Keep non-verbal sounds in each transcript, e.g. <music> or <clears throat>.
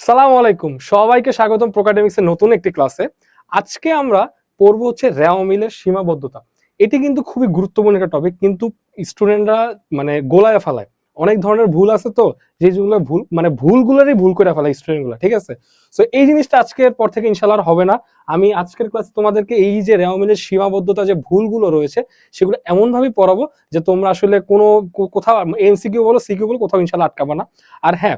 সালাম আলাইকুম। সবাইকে স্বাগতম প্রোকাডেমিক্সের নতুন একটি ক্লাসে আজকে আমরা পড়ব হচ্ছে র্যাও মিলের সীমাবদ্ধতা। এটি কিন্তু খুবই গুরুত্বপূর্ণ একটা টপিক কিন্তু স্টুডেন্টরা মানে গোলায় ফেলায়। অনেক ধরনের ভুল আছে তো যেগুলো ভুল মানে ভুলগুলোরই ভুল করে ফেলায় স্টুডেন্টগুলো ঠিক আছে? সো এই জিনিসটা আজকের পর থেকে ইনশাল্লাহ হবে না। আমি আজকের ক্লাসে তোমাদেরকে এই যে রেওয়ামিলের মিলের সীমাবদ্ধতা যে ভুলগুলো রয়েছে, সেগুলো এমনভাবে পড়াবো যে তোমরা আসলে কোনো কোথাও এমসিকিউ বলো সিকিউ বলো, কোথাও ইনশাল্লাহ আটকাবো না। আর হ্যাঁ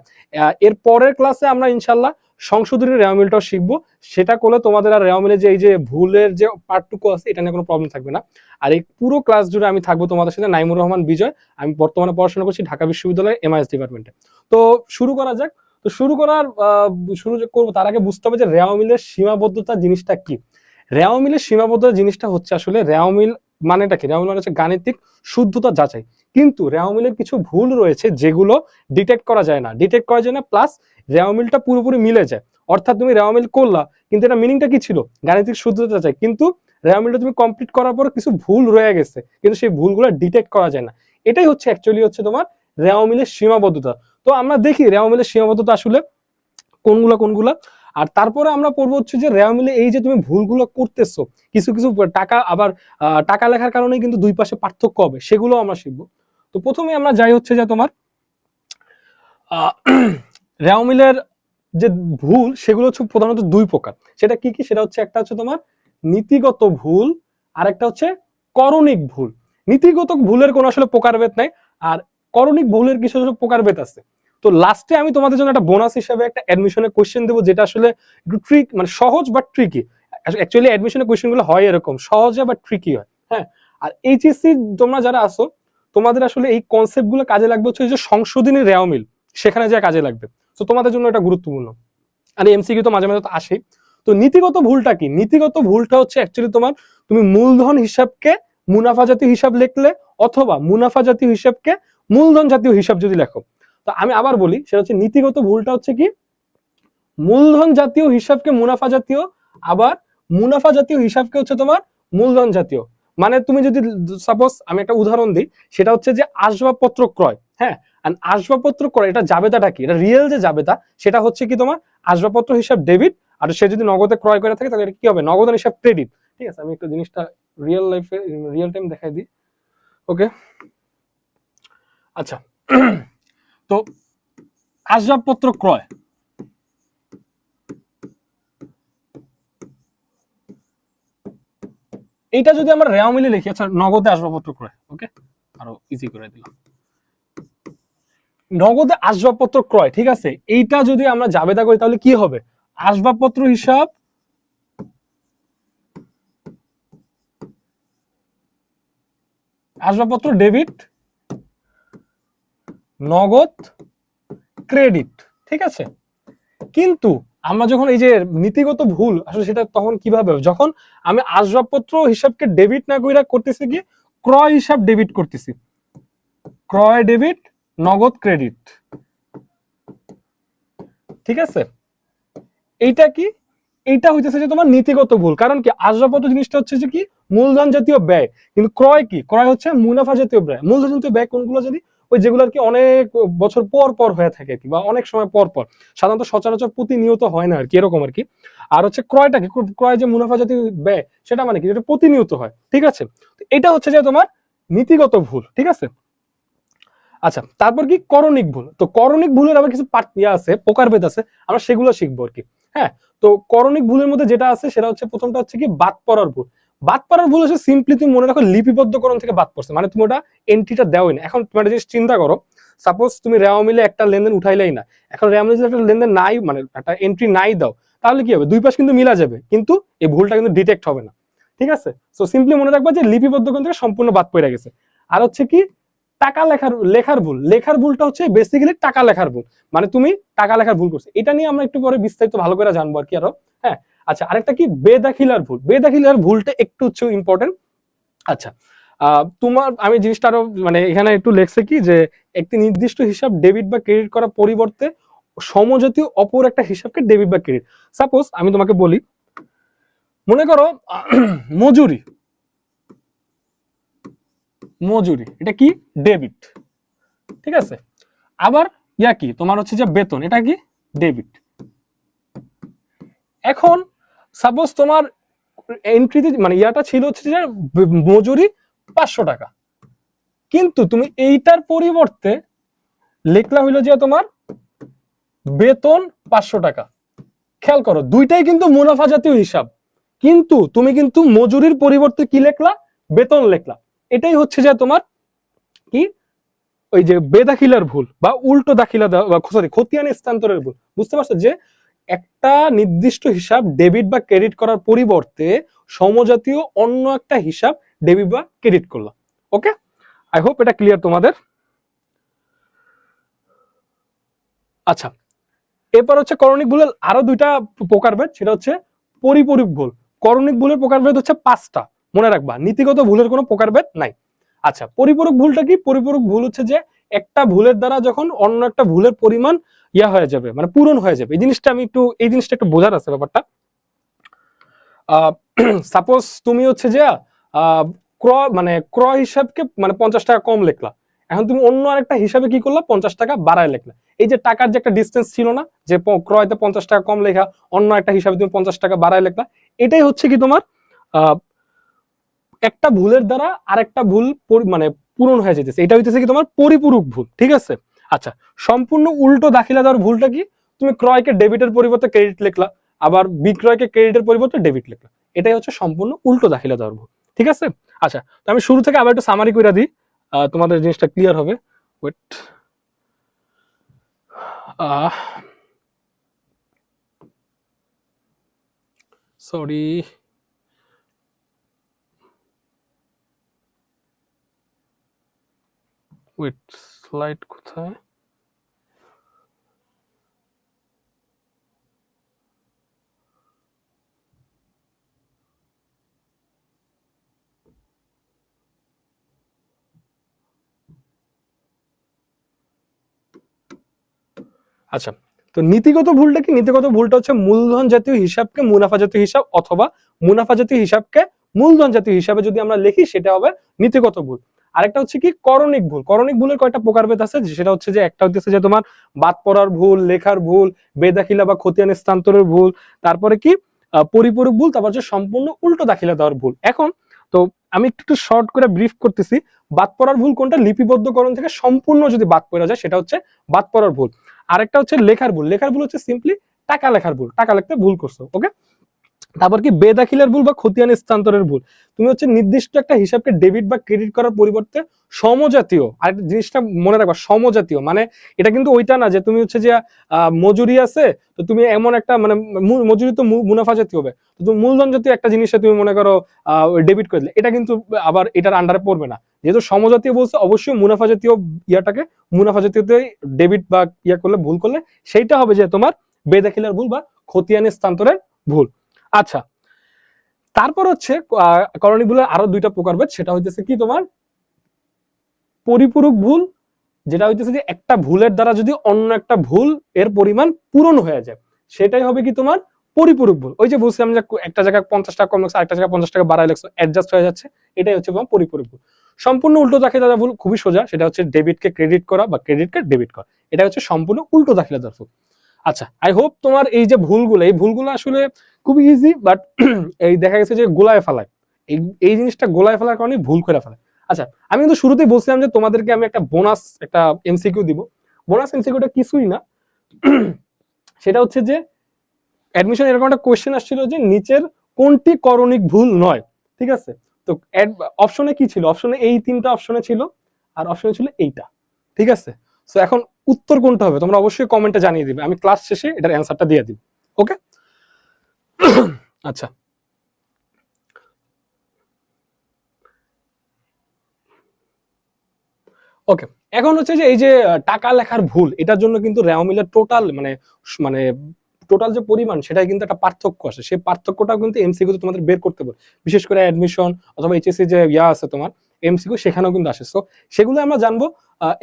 এর পরের ক্লাসে আমরা ইনশাল্লাহ সংশোধনী রেওয়ামিলটাও শিখব। সেটা করলে তোমাদের আর রেওয়ামিলের যে এই যে ভুলের যে পার্টটুকু আছে, এটা নিয়ে কোনো প্রবলেম থাকবে না। আর এই পুরো ক্লাস জুড়ে আমি থাকব তোমাদের সাথে নাইমুর রহমান বিজয়। আমি বর্তমানে পড়াশোনা করছি ঢাকা বিশ্ববিদ্যালয়ের এমআইএস ডিপার্টমেন্টে তো শুরু করা যাক। তো শুরু করার শুরু করব, তার আগে বুঝতে হবে যে রেওয়ামিলের সীমাবদ্ধতা জিনিসটা কি? রেওয়ামিলের সীমাবদ্ধতা জিনিসটা হচ্ছে আসলে রেওয়ামিল মানেটা কি? রেওয়ামিল মানে হচ্ছে গাণিতিক শুদ্ধতা যাচাই। কিন্তু রেওয়ামিলের কিছু ভুল রয়েছে যেগুলো ডিটেক্ট করা যায় না। ডিটেক্ট করা যায় না প্লাস রেওয়ামিলটা পুরোপুরি মিলে যায়। অর্থাৎ তুমি রেওয়ামিল করলা, কিন্তু এটা মিনিংটা কি ছিল? গাণিতিক শুদ্ধতা চাই। কিন্তু রেওয়ামিলটা তুমি কমপ্লিট করার পর কিছু ভুল রয়ে গেছে, কিন্তু সেই ভুলগুলো ডিটেক্ট করা যায় না। এটাই হচ্ছে অ্যাকচুয়ালি হচ্ছে তোমার রেওয়ামিলের সীমাবদ্ধতা। তো আমরা দেখি রেওয়ামিলের সীমাবদ্ধতা আসলে কোনগুলা কোনগুলা। আর তারপরে আমরা পড়ব হচ্ছে যে রেওয়ামিলে এই যে তুমি ভুলগুলো করতেছো, কিছু কিছু টাকা আবার টাকা লেখার কারণে কিন্তু দুই পাশে পার্থক্য হবে, সেগুলো আমরা শিখব। তো প্রথমে আমরা যাই হচ্ছে যে তোমার রেওমিলের যে ভুল, সেগুলো হচ্ছে প্রধানত দুই প্রকার। সেটা কি কি? সেটা হচ্ছে একটা হচ্ছে তোমার নীতিগত ভুল আর একটা হচ্ছে করণিক ভুল। নীতিগত ভুলের কোনো আসলে প্রকারভেদ নাই, আর করণিক ভুলের কিছু প্রকারভেদ আছে। তো লাস্টে আমি তোমাদের জন্য একটা বোনাস হিসেবে একটা অ্যাডমিশনের কোশ্চেন দেবো, যেটা আসলে একটু ট্রিক মানে সহজ বা ট্রিকি অ্যাকচুয়ালি অ্যাডমিশনের কোশ্চেনগুলো হয় এরকম, সহজে বা ট্রিকি হয় হ্যাঁ? আর এইচএসসি তোমরা যারা আসো তোমাদের আসলে এই কনসেপ্টগুলো কাজে লাগবে হচ্ছে যে সংশোধনী রেওমিল সেখানে যা কাজে লাগবে। তো তোমাদের জন্য এটা গুরুত্বপূর্ণ। আর এমসিকিউ তো মাঝে মাঝে তো আসেই। তো নীতিগত ভুলটা কি? নীতিগত ভুলটা হচ্ছে অ্যাকচুয়ালি তোমার তুমি মূলধন হিসাবকে মুনাফা জাতীয় হিসাব লিখলে অথবা মুনাফা জাতীয় হিসাবকে মূলধন জাতীয় হিসাব যদি লেখো। তো আমি আবার বলি, সেটা হচ্ছে নীতিগত ভুলটা হচ্ছে কি? মূলধন জাতীয় হিসাবকে মুনাফা জাতীয়, আবার মুনাফা জাতীয় হিসাবকে হচ্ছে তোমার মূলধন জাতীয়। মানে তুমি যদি সাপোজ আমি একটা উদাহরণ দিই, সেটা হচ্ছে যে আসবাবপত্র ক্রয় হ্যাঁ? আর আসবাবপত্র ক্রয় এটা জাবেদাটা কি? এটা রিয়েল যে জাবেদা, সেটা হচ্ছে কি তোমার? আসবাবপত্র হিসাব ডেবিট আর সে যদি নগদে ক্রয় করে থাকে, তাহলে কি হবে? নগদান হিসাব ক্রেডিট ঠিক আছে, আমি একটু জিনিসটা রিয়েল লাইফে রিয়েল টাইম দেখাই দিই। ওকে আচ্ছা। <clears throat> তো, আসবাবপত্র ক্রয়। এটা যদি আমরা রেওয়া মিলে লিখি আচ্ছা নগদে আসবাবপত্র ক্রয়। ওকে আরও ইজি করে দিলাম। নগদে আসবাবপত্র ক্রয়, ঠিক আছে? এইটা যদি আমরা জাবেদা করি, তাহলে কি হবে? আসবাবপত্র হিসাব আসবাবপত্র ডেবিট, নগদ, ক্রেডিট, ঠিক আছে? কিন্তু আমরা যখন এই যে নীতিগত ভুল, আসলে সেটা তখন কীভাবে যখন আমি আসবাবপত্র হিসাবকে ডেবিট না কইরা করতেছি কি? ক্রয় হিসাব ডেবিট করতেছি। ক্রয় ডেবিট নগদ ক্রেডিট। ঠিক আছে? এইটা কি? এইটা হইতেছে যে তোমার নীতিগত ভুল। কারণ কি? আসবাবপত্র জিনিসটা হচ্ছে যে কি? মূলধন জাতীয় ব্যয়। কিন্তু ক্রয় কি? ক্রয় হচ্ছে মুনাফা জাতীয় ব্যয়। মূলধন জাতীয় ব্যয় কোনগুলো জানি? ওই যেগুলো আর কি অনেক বছর পর পর হয়ে থাকে কি, বা অনেক সময় পর পর। সাধারণত সচরাচর প্রতিনিয়ত হয় না আর কি, এরকম আর কি। আর হচ্ছে ক্রয়টা কি? ক্রয় যে মুনাফা জাতীয় ব্যয়, সেটা মানে কি? যেটা প্রতিনিয়ত হয়। ঠিক আছে? এটা হচ্ছে যে তোমার নীতিগত ভুল। ঠিক আছে? আচ্ছা তারপর কি করণিক ভুল? তো করণিক ভুলের আবার কিছু পার্ট ইয়ে আছে প্রকারভেদ আছে, আমরা সেগুলো শিখব আর কি। হ্যাঁ তো করণিক ভুলের মধ্যে যেটা আছে সেটা হচ্ছে প্রথমটা হচ্ছে কি বাদ পড়ার ভুল। বাদ পড়ার ভুল হচ্ছে সিম্পলি তুমি মনে রাখো লিপিবদ্ধকরণ থেকে বাদ পড়ছে মানে তুমি ওটা এন্ট্রিটা দেওই না। এখন তুমি একটা জিনিস চিন্তা করো সাপোজ তুমি রেওয়া মিলে একটা লেনদেন উঠাইলেই না। এখন রেওয়া মিলে একটা লেনদেন নাই মানে একটা এন্ট্রি নাই দাও, তাহলে কি হবে? দুই পাশ কিন্তু মিলা যাবে, কিন্তু এই ভুলটা কিন্তু ডিটেক্ট হবে না। ঠিক আছে? সো সিম্পলি মনে রাখবা যে লিপিবদ্ধকরণ থেকে সম্পূর্ণ বাদ পড়ে গেছে। আর হচ্ছে কি টাকা লেখার লেখার ভুল। লেখার ভুলটা হচ্ছে বেসিক্যালি টাকা লেখার ভুল। মানে তুমি টাকা লেখার ভুল করছ। এটা নিয়ে আমরা একটু পরে বিস্তারিত ভালো করে জানব আর কি আরও। হ্যাঁ? আচ্ছা আরেকটা কি? বেদাখিলার ভুল। বেদাখিলার ভুলটা একটু হচ্ছে ইম্পর্টেন্ট আচ্ছা তোমার আমি জিনিসটা আরও মানে এখানে একটু লেখছে কি? যে একটি নির্দিষ্ট হিসাব ডেবিট বা ক্রেডিট করার পরিবর্তে সমজাতীয় অপর একটা হিসাবকে ডেবিট বা ক্রেডিট সাপোজ আমি তোমাকে বলি, মনে করো মজুরি। মজুরি। এটা কি? ডেবিট ঠিক আছে? আবার ইয়া কি? তোমার হচ্ছে যে বেতন। এটা কি? ডেবিট এখন সাপোজ তোমার এন্ট্রিতে মানে ইয়াটা ছিল হচ্ছে যে মজুরি পাঁচশো টাকা। কিন্তু তুমি এইটার পরিবর্তে লেখলা হইল যে তোমার বেতন পাঁচশো টাকা। খেয়াল করো, দুইটাই কিন্তু মুনাফা জাতীয় হিসাব। কিন্তু তুমি কিন্তু মজুরির পরিবর্তে কি লেখলা? বেতন লেখলা। এটাই হচ্ছে যে তোমার কি? ওই যে বেদাখিলার ভুল বা উল্টো দাখিলা বা সরি, খতিয়ান স্থানান্তরের ভুল। বুঝতে পারছ যে একটা নির্দিষ্ট হিসাব ডেবিট বা ক্রেডিট করার পরিবর্তে সমজাতীয় অন্য একটা হিসাব ডেবিট বা ক্রেডিট করলাম ওকে? আই হোপ এটা ক্লিয়ার তোমাদের। আচ্ছা এরপর হচ্ছে করণিক ভুলের আরও দুইটা প্রকারভেদ, সেটা হচ্ছে পরিপূরক ভুল। করণিক ভুলের প্রকারভেদ হচ্ছে পাঁচটা। মনে রাখবা, নীতিগত ভুলের কোনো প্রকারভেদ নাই। আচ্ছা পরিপূরক ভুলটা কি? পরিপূরক ভুল হচ্ছে যে, একটা ভুলের দ্বারা যখন অন্য একটা ভুলের পরিমাণ ইয়া হয়ে যাবে মানে পূরণ হয়ে যাবে। এই জিনিসটা আমি একটু, এই জিনিসটা একটু বোঝার আছে ব্যাপারটা। সাপোজ <clears throat> তুমি হচ্ছে যে ক্রয় মানে ক্রয় হিসাবকে মানে পঞ্চাশ টাকা কম লিখলা। এখন তুমি অন্য আরেকটা হিসাবে কি করলা? পঞ্চাশ টাকা বাড়ায় লিখলা। এই যে টাকার যে একটা ডিস্টেন্স ছিল না, যে ক্রয়তে পঞ্চাশ টাকা কম লেখা, অন্য একটা হিসাবে তুমি পঞ্চাশ টাকা বাড়ায় লিখলা। এটাই হচ্ছে কি তোমার একটা ভুলের দ্বারা আরেকটা ভুল মানে পূরণ হয়ে যেতেছে এটা হইতেছে কি তোমার পরিপূরক ভুল, ঠিক আছে? আচ্ছা সম্পূর্ণ উল্টো দাখিলা দেওয়ার ভুলটা কি? তুমি ক্রয়কে ডেবিটের পরিবর্তে ক্রেডিট লিখলা, আবার বিক্রয়কে ক্রেডিটের পরিবর্তে ডেবিট লিখলা। এটাই হচ্ছে সম্পূর্ণ উল্টো দাখিলা দেওয়ার ভুল, ঠিক আছে? আচ্ছা তো আমি শুরু থেকে আবার একটু সামারি করে দিই। তোমাদের জিনিসটা ক্লিয়ার হবে। ওয়েট সরি ওয়েট স্লাইড কোথায়? আচ্ছা তো নীতিগত ভুলটা কি? নীতিগত ভুলটা হচ্ছে মূলধন জাতীয় হিসাবকে মুনাফা জাতীয় হিসাব অথবা মুনাফা জাতীয় হিসাবকে মূলধন জাতীয় হিসাবে যদি আমরা লিখি, সেটা হবে নীতিগত ভুল। আরেকটা হচ্ছে কি, করণিক ভুল। করণিক ভুলের কয়টা প্রকারভেদ আছে? সেটা হচ্ছে যে, একটা হচ্ছে যে তোমার বাদ পড়ার ভুল, লেখার ভুল, বেদাখিলা বা খতিয়ান স্থানান্তরের ভুল, তারপরে কি পরিপূরক ভুল, তারপর হচ্ছে সম্পূর্ণ উল্টো দাখিলা দেওয়ার ভুল। এখন তো আমি একটু একটু শর্ট করে ব্রিফ করতেছি, বাদ পড়ার ভুল কোনটা? লিপিবদ্ধকরণ থেকে সম্পূর্ণ যদি বাদ পড়া যায়, সেটা হচ্ছে বাদ পড়ার ভুল। আরেকটা হচ্ছে লেখার ভুল। লেখার ভুল হচ্ছে সিম্পলি টাকা লেখার ভুল। টাকা লিখতে ভুল করছ ওকে তারপর কি বেদাখিলের ভুল বা খতিয়ান স্থানান্তরের ভুল? তুমি হচ্ছে নির্দিষ্ট একটা হিসাবকে ডেবিট বা ক্রেডিট করার পরিবর্তে সমজাতীয় আর জিনিসটা মনে রাখবা, সমজাতীয়। মানে এটা কিন্তু ওইটা না যে তুমি হচ্ছে যে মজুরি আছে, তো তুমি এমন একটা মানে মজুরি তো মুনাফা জাতীয় হবে। তো তুমি মূলধন জাতীয় একটা জিনিসে তুমি মনে করো ডেবিট করে দিলে। এটা কিন্তু আবার এটার আন্ডারে পড়বে না। যেহেতু সমজাতীয় বলছে, অবশ্যই মুনাফা জাতীয় ইয়াটাকে মুনাফা জাতীয়তে ডেবিট বা ইয়া করলে, ভুল করলে, সেইটা হবে যে তোমার বেদাখিলার ভুল বা খতিয়ান স্থানান্তরের ভুল। আচ্ছা তারপর হচ্ছে আহ, করণিক ভুলের আরও দুইটা প্রকারভেদ সেটা হইতেছে কি তোমার? পরিপূরক ভুল যেটা হইতেছে যে একটা ভুলের দ্বারা যদি অন্য একটা ভুল এর পরিমাণ পূরণ হয়ে যায় সেটাই হবে কি তোমার? পরিপূরক ভুল। ওই যে বলছিলাম যে একটা জায়গায় পঞ্চাশ টাকা কম লাগছে আরেকটা জায়গায় পঞ্চাশ টাকা বাড়াই লাগছে অ্যাডজাস্ট হয়ে যাচ্ছে এটাই হচ্ছে তোমার পরিপূরক ভুল। সম্পূর্ণ উল্টো দাখিলা ভুল খুবই সোজা সেটা হচ্ছে ডেবিটকে ক্রেডিট করা বা ক্রেডিটকে ডেবিট করা। এটা হচ্ছে সম্পূর্ণ উল্টো দাখিলা ভুল। আচ্ছা আই হোপ তোমার এই যে ভুলগুলো এই ভুলগুলো আসলে খুবই ইজি বাট <clears throat> এই দেখা গেছে যে গোলায় ফেলায়। এই এই জিনিসটা গোলায় ফেলার কারণে ভুল করে ফেলে আচ্ছা আমি কিন্তু শুরুতেই বলছিলাম যে তোমাদেরকে আমি একটা বোনাস একটা এমসিকিউ দিব। বোনাস এমসিকিউটা কিছুই না। <clears throat> সেটা হচ্ছে যে অ্যাডমিশন এরকম একটা কোয়েশ্চেন আসছিল যে নিচের কোনটি করণিক ভুল নয়, ঠিক আছে? তো অপশনে কি ছিল? অপশনে এই তিনটা অপশনে ছিল, আর অপশনে ছিল এইটা, ঠিক আছে? সো এখন উত্তর কোনটা হবে? তোমরা অবশ্যই কমেন্টে জানিয়ে দিবে। আমি ক্লাস শেষে এটার অ্যান্সারটা দিয়ে দিব ওকে আচ্ছা। ওকে এখন হচ্ছে যে এই যে টাকা লেখার ভুল, এটার জন্য কিন্তু রেওমিলের টোটাল মানে মানে টোটাল যে পরিমাণ সেটাই কিন্তু একটা পার্থক্য আসে সেই পার্থক্যটাও কিন্তু এমসিকিউ তোমাদের বের করতে বলে, বিশেষ করে অ্যাডমিশন অথবা এইচএসসি যে ইয়া আছে তোমার এমসিকিউ সেখানেও কিন্তু আসে। সো সেগুলো আমরা জানব।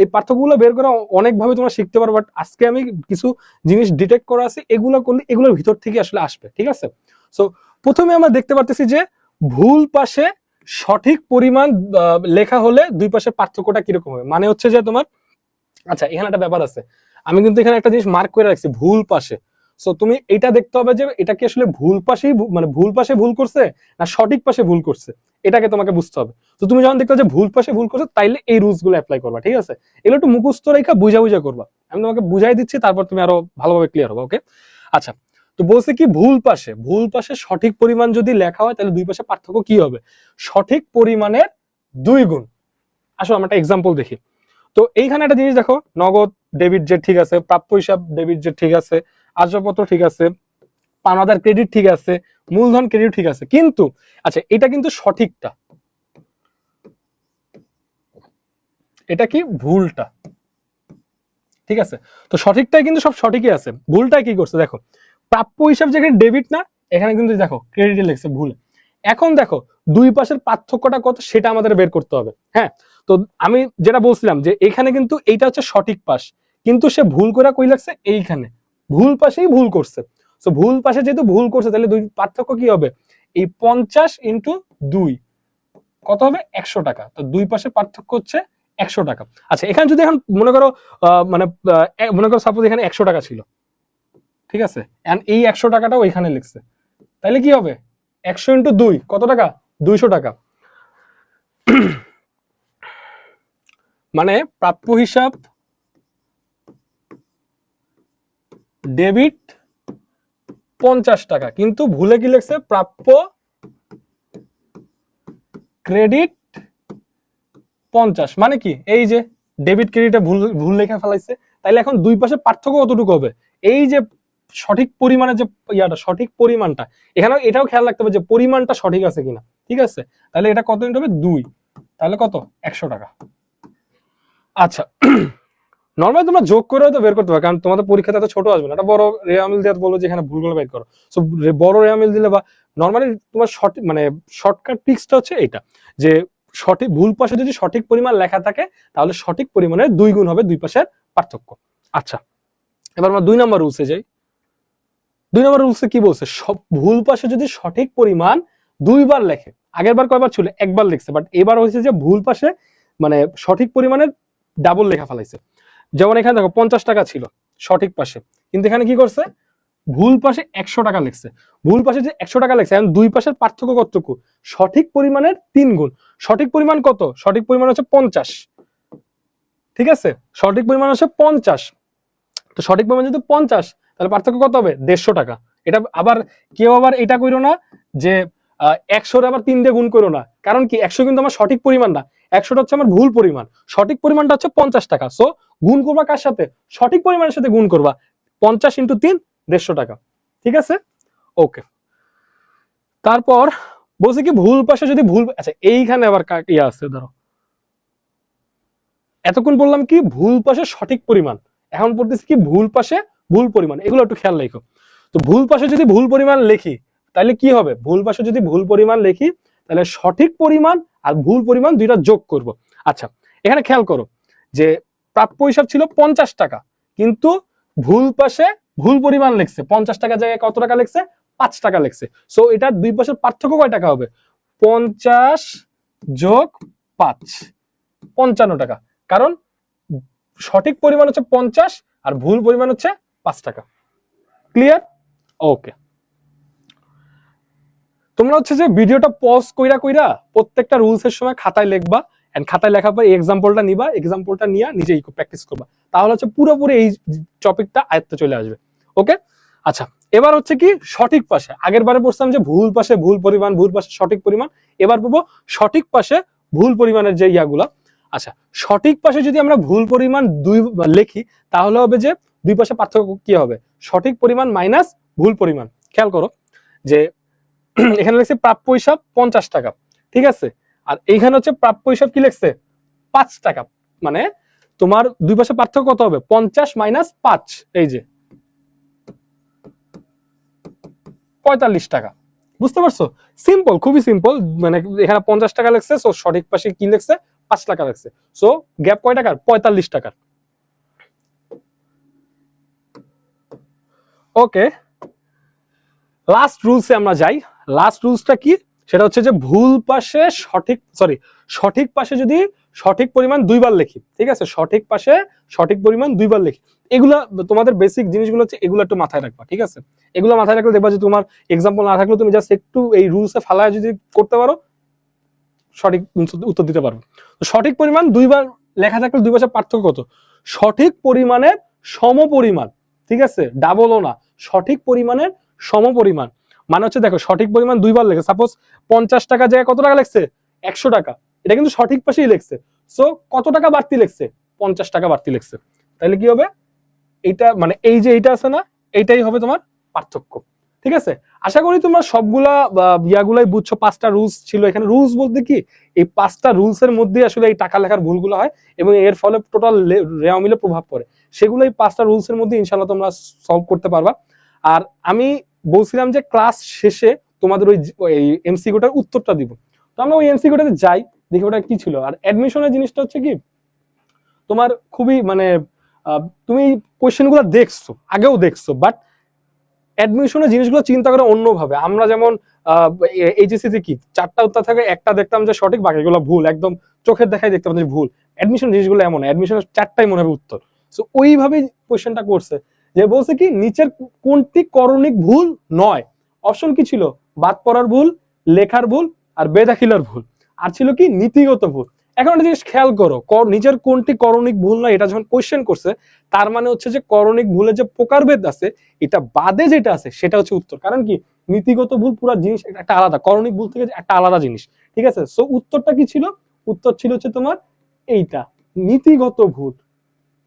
এই পার্থক্যগুলো বের করা অনেকভাবে তোমরা শিখতে পারো বাট আজকে আমি কিছু জিনিস ডিটেক্ট করা আছে, এগুলো করলে, এগুলোর ভিতর থেকে আসলে আসবে, ঠিক আছে? সো প্রথমে আমরা দেখতে পারতেছি যে ভুল পাশে সঠিক পরিমাণ লেখা হলে দুই পাশের পার্থক্যটা কীরকম হবে? মানে হচ্ছে যে তোমার আচ্ছা এখানে একটা ব্যাপার আছে। আমি কিন্তু এখানে একটা জিনিস মার্ক করে রাখছি, ভুল পাশে। সো তুমি এটা দেখতে হবে যে এটা কি আসলে ভুল পাশেই মানে ভুল পাশে ভুল করছে না সঠিক পাশে ভুল করছে? এটাকে তোমাকে বুঝতে হবে। তো তুমি যখন দেখতে যে ভুল পাশে ভুল করছে, তাইলে এই রুলসগুলো অ্যাপ্লাই করবা, ঠিক আছে? এগুলো একটু মুখস্থ রেখা বুঝা বুঝা করবা। আমি তোমাকে বুঝাই দিচ্ছি, তারপর তুমি আরও ভালোভাবে ক্লিয়ার হবে ওকে আচ্ছা তো বলছে কি ভুল পাশে ভুল পাশে সঠিক পরিমাণ যদি লেখা হয়, তাহলে দুই পাশে পার্থক্য কি হবে? সঠিক পরিমাণের দুই গুণ। আসো, আমরা একটা এক্সাম্পল দেখি। তো এইখানে একটা জিনিস দেখো, নগদ ডেবিট যে ঠিক আছে, প্রাপ্য হিসাব ডেবিট যে ঠিক আছে আসবাবপত্র ঠিক আছে পাওনাদার ক্রেডিট ঠিক আছে, মূলধন ক্রেডিট ঠিক আছে। কিন্তু আচ্ছা এটা কিন্তু সঠিকটা। এটা কি ভুলটা? ঠিক আছে? তো সঠিকটাই কিন্তু সব সঠিকই আছে। ভুলটাই কি করছে? দেখো, প্রাপ্য হিসাব যেখানে ডেবিট না, এখানে কিন্তু দেখো ক্রেডিটে লেখছে ভুল। এখন দেখো, দুই পাশের পার্থক্যটা কত, সেটা আমাদের বের করতে হবে। হ্যাঁ? তো আমি যেটা বলছিলাম যে, এখানে কিন্তু এইটা হচ্ছে সঠিক পাশ। কিন্তু সে ভুল করে কই লাগছে এইখানে। ভুল পাশেই ভুল করছে। তো ভুল পাশে যেহেতু ভুল করছে, তাহলে দুই পার্থক্য কি হবে? এই পঞ্চাশ ইন্টু দুই, কত হবে? একশো টাকা। তো দুই পাশে পার্থক্য হচ্ছে একশো টাকা। আচ্ছা এখানে যদি এখন মনে করো মানে মনে করো সাপোজ এখানে একশো টাকা ছিল। ঠিক আছে? এই একশো টাকাটা ওইখানে লিখছে। তাহলে কি হবে? একশো ইন্টু দুই, কত টাকা? দুইশো টাকা। মানে প্রাপ্য হিসাব ডেবিট পঞ্চাশ টাকা, কিন্তু ভুলে কি লিখছে প্রাপ্য ক্রেডিট পঞ্চাশ। মানে কি? এই যে ডেবিট ক্রেডিটে ভুল ভুল লেখা ফেলাইছে, তাইলে এখন দুই পাশে পার্থক্য কতটুকু হবে? এই যে সঠিক পরিমাণে যে ইয়াটা, সঠিক পরিমাণটা, এখানে এটাও খেয়াল রাখতে হবে যে পরিমাণটা সঠিক আছে কিনা। ঠিক আছে? তাহলে এটা কত হবে? দুই। তাহলে কত? একশো টাকা। আচ্ছা নর্মালি তোমরা যোগ করেও তো বের করতে পারো, কারণ তোমাদের পরীক্ষাতে এত ছোট আসবে না। একটা বড় রেয়ামিল দিয়ে বলো যে এখানে ভুলগুলো বের করো। সো বড় রেয়ামিল দিলে বা নর্মালি তোমার শর্ট মানে শর্টকাট ট্রিক্সটা হচ্ছে এটা যে সঠিক ভুল পাশে যদি সঠিক পরিমাণ লেখা থাকে, তাহলে সঠিক পরিমাণে দুই গুণ হবে দুই পাশের পার্থক্য। আচ্ছা এবার আমরা দুই নম্বর রুলসে যাই। দুই নম্বর রুলসে কি বলছে? সব ভুল পাশে যদি সঠিক পরিমাণ দুইবার লেখে আগের বার কয়বার ছিল? একবার লিখছে বাট এবার হয়েছে যে ভুল পাশে মানে সঠিক পরিমাণের ডাবল লেখা ফেলাইছে। যেমন এখানে দেখো পঞ্চাশ টাকা ছিল, সঠিক পাশে। কিন্তু এখানে কি করছে? ভুল পাশে একশো টাকা লিখছে। ভুল পাশে যে একশো টাকা লিখছে, এখন দুই পাশের পার্থক্য কতটুকু? সঠিক পরিমাণের তিন গুণ। সঠিক পরিমাণ কত? সঠিক পরিমাণ হচ্ছে পঞ্চাশ। ঠিক আছে? সঠিক পরিমাণ হচ্ছে পঞ্চাশ। তো সঠিক পরিমাণ যদি পঞ্চাশ, তাহলে পার্থক্য কত হবে? দেড়শো টাকা। এটা আবার কেউ আবার এটা কইরো না যে একশোর আবার তিন দিয়ে গুণ করো না। কারণ কি? একশো কিন্তু আমার সঠিক পরিমাণ না। একশোটা হচ্ছে আমার ভুল পরিমাণ। সঠিক পরিমাণটা হচ্ছে পঞ্চাশ টাকা। সো গুণ করবা কার সাথে? সঠিক পরিমাণের সাথে গুণ করবা। পঞ্চাশ ইন্টু তিন, দেড়শো টাকা। ঠিক আছে? ওকে তারপর বলছে কি, ভুল পাশে যদি ভুল আচ্ছা এইখানে আবার ইয়ে আছে, ধরো। এতক্ষণ বললাম কি, ভুল পাশে সঠিক পরিমাণ। এখন পড়তেছি কি, ভুল পাশে ভুল পরিমাণ। এগুলো একটু খেয়াল রেখো। তো ভুল পাশে যদি ভুল পরিমাণ লিখি, তাহলে কি হবে? ভুল পাশে যদি ভুল পরিমাণ লিখি, তাহলে সঠিক পরিমাণ আর ভুল পরিমাণ দুইটা যোগ করব। আচ্ছা এখানে খেয়াল করো যে প্রাপ্য হিসাব ছিল পঞ্চাশ টাকা। কিন্তু ভুল পাশে ভুল পরিমাণ লিখছে। পঞ্চাশ টাকা জায়গায় কত টাকা লিখছে? পাঁচ টাকা লিখছে। সো এটার দুই পাশের পার্থক্য কয় টাকা হবে? পঞ্চাশ যোগ পাঁচ, পঞ্চান্ন টাকা। কারণ সঠিক পরিমাণ হচ্ছে পঞ্চাশ আর ভুল পরিমাণ হচ্ছে পাঁচ টাকা। ক্লিয়ার ওকে তোমরা হচ্ছে যে ভিডিওটা পজ কইরা কইরা প্রত্যেকটা রুলস এর সময় খাতায় লিখবা। এন্ড খাতায় লেখার পর এক্সাম্পলটা নিবা এক্সাম্পলটা নিয়ে নিজেই প্র্যাকটিস করবা। তাহলে হচ্ছে পুরোপুরি এই টপিকটা আয়ত্তে চলে আসবে। ওকে আচ্ছা এবার হচ্ছে কি সঠিক পাশে। আগের বারে পড়ছিলাম যে ভুল পাশে ভুল পরিমাণ, ভুল পাশে সঠিক পরিমাণ। এবার পড়ব সঠিক পাশে ভুল পরিমাণের যে ইয়াগুলা। আচ্ছা সঠিক পাশে যদি আমরা ভুল পরিমাণ দুই লিখি, তাহলে হবে যে দুই পাশে পার্থক্য কি হবে? সঠিক পরিমাণ মাইনাস ভুল পরিমাণ। খেয়াল করো যে <clears throat> এখানে লিখছে প্রাপ্য হিসাব পঞ্চাশ টাকা। ঠিক আছে? আর এইখানে হচ্ছে প্রাপ্য হিসাব কি লিখছে? পাঁচ টাকা। মানে তোমার দুই পাশে পার্থক্য কত হবে? পঞ্চাশ মাইনাস পাঁচ। এই যে। পঁয়তাল্লিশ টাকা। বুঝতে পারছ? সিম্পল, খুবই সিম্পল। মানে এখানে পঞ্চাশ টাকা লিখছে সো সঠিক পাশে কি লিখছে? পাঁচ টাকা লাগছে সো গ্যাপ কয় টাকার? পঁয়তাল্লিশ টাকার। ওকে লাস্ট রুলসে আমরা যাই। লাস্ট রুলসটা কি? সেটা হচ্ছে যে ভুল পাশে সঠিক সরি সঠিক পাশে যদি সঠিক পরিমাণ দুইবার লিখি, ঠিক আছে? সঠিক পাশে সঠিক পরিমাণ দুইবার লিখি। এগুলা তোমাদের বেসিক জিনিসগুলো হচ্ছে এগুলো একটু মাথায় রাখবা, ঠিক আছে? এগুলো মাথায় রাখলে দেখবা যে তোমার এক্সাম্পল না থাকলে তুমি জাস্ট একটু এই রুলসে ফালায় যদি করতে পারো, সঠিক উত্তর- দিতে পারবে। সঠিক পরিমাণ দুইবার লেখা থাকলে দুই বছর পার্থক্য কত? সঠিক পরিমাণের সমপরিমাণ, ঠিক আছে? ডাবলও না, সঠিক পরিমাণের সমপরিমাণ। মানে হচ্ছে দেখো, সঠিক পরিমাণ দুইবার লেখে। সাপোজ পঞ্চাশ টাকা জায়গায় কত টাকা লেখছে? একশো টাকা। এটা কিন্তু সঠিক পাশেই লেখছে। সো কত টাকা বাড়তি লেখছে? পঞ্চাশ টাকা বাড়তি লেখছে। তাহলে কি হবে? এইটা মানে এই যে এইটা আছে না, এইটাই হবে তোমার পার্থক্য। ঠিক আছে? আশা করি তোমরা সবগুলা ইয়াগুলাই বুঝছ। পাঁচটা রুলস ছিল এখানে। রুলস বলতে কি? এই পাঁচটা রুলস এর মধ্যে আসলে এই টাকা লেখার ভুলগুলো হয় এবং এর ফলে টোটাল রেওয়া মিলে প্রভাব পড়ে। সেগুলো এই পাঁচটা রুলস এর মধ্যে ইনশাল্লাহ তোমরা সলভ করতে পারবা। আর আমি বলছিলাম যে ক্লাস শেষে তোমাদের ওই এমসিকিউটার উত্তরটা দিব। তো আমরা ওই এমসিকিউটাতে যাই, দেখি ওটা কি ছিল। আর অ্যাডমিশনের জিনিসটা হচ্ছে কি, তোমার খুবই মানে তুমি কোয়েশ্চেনগুলো দেখছ, আগেও দেখছ বাট অ্যাডমিশনের জিনিসগুলো চিন্তা করে অন্যভাবে। আমরা যেমন এইচএসসিতে কি, চারটা উত্তর থাকে, একটা দেখতাম যে সঠিক, বাকিগুলো ভুল, একদম চোখের দেখাই দেখতাম যে ভুল। অ্যাডমিশন জিনিসগুলো এমন অ্যাডমিশনের চারটাই মনে হবে উত্তর। সো ওইভাবেই কোয়েশ্চেনটা করছে। যে বলছে কি, নিচের কোনটি করণিক ভুল নয়? অপশন কি ছিল? বাদ পড়ার ভুল, লেখার ভুল আর বেদাখিলার ভুল। আর ছিল কি, নীতিগত ভুল। এখন একটা জিনিস খেয়াল করো নিজের কোনটি করণিক ভুল নয়, এটা যখন কোয়েশ্চেন করছে, তার মানে হচ্ছে যে করণিক ভুলের যে প্রকারভেদ আছে, এটা বাদে যেটা আছে, সেটা হচ্ছে উত্তর। কারণ কি, নীতিগত ভুল পুরো জিনিস একটা আলাদা, করণিক ভুল থেকে একটা আলাদা জিনিস। ঠিক আছে? সো উত্তরটা কি ছিল? উত্তর ছিল হচ্ছে তোমার এইটা, নীতিগত ভুল।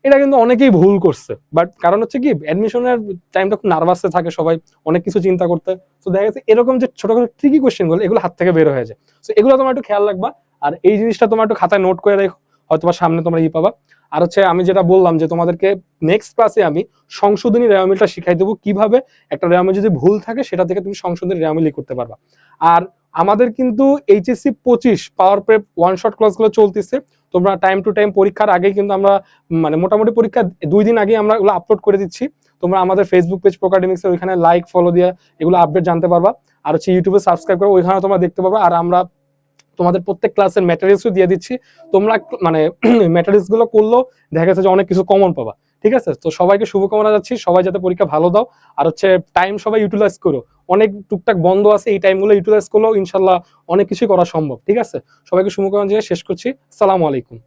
এটা কিন্তু অনেকেই ভুল করছে। বাট কারণ হচ্ছে কি অ্যাডমিশনের টাইমটা খুব নার্ভাসে থাকে সবাই, অনেক কিছু চিন্তা করতে। তো দেখা গেছে এরকম যে ছোটখাটো ট্রিকি কোয়েশ্চেনগুলো, এগুলো হাত থেকে বের হয়ে যায়। তো এগুলো তোমার একটু খেয়াল রাখবা। আর এই জিনিসটা তোমার একটু খাতায় নোট করে রেখো, হয়তো সামনে তোমরা ই পাবা। আর হচ্ছে আমি যেটা বললাম যে তোমাদেরকে নেক্সট ক্লাসে আমি সংশোধনী রেয়ামিলটা শিখাই দেবো কীভাবে। একটা রেয়ামিল যদি ভুল থাকে, সেটা থেকে তুমি সংশোধনী রেয়ামিল করতে পারবা। আর আমাদের কিন্তু এইচএসসি পঁচিশ পাওয়ার প্রেপ ওয়ান শট ক্লাসগুলো চলতেছে। তোমরা টাইম টু টাইম পরীক্ষার আগে কিন্তু আমরা মানে মোটামুটি পরীক্ষা দুই দিন আগে আমরা এগুলো আপলোড করে দিচ্ছি। তোমরা আমাদের ফেসবুক পেজ প্রোকাডেমিক্স ওইখানে লাইক ফলো দিয়ে এগুলো আপডেট জানতে পারবা। আর হচ্ছে ইউটিউবে সাবস্ক্রাইব করে ওইখানে তোমরা দেখতে পারবা। আর আমরা তোমাদের প্রত্যেক ক্লাসের ম্যাটেরিয়ালসও দিয়ে দিচ্ছি। তোমরা মানে <clears throat> ম্যাটেরিয়ালসগুলো করলেও দেখা গেছে যে অনেক কিছু কমন পাবা। ঠিক আছে? তো সবাইকে শুভকামনা যাচ্ছি সবাই যাতে পরীক্ষা ভালো দাও। আর হচ্ছে টাইম সবাই ইউটিলাইজ করো। অনেক টুকটাক বন্ধ আছে, এই টাইমগুলো ইউটিলাইজ করলেও ইনশাল্লাহ অনেক কিছুই করা সম্ভব, ঠিক আছে? সবাইকে শুভকামনা জানিয়ে শেষ করছি। সালামু আলাইকুম।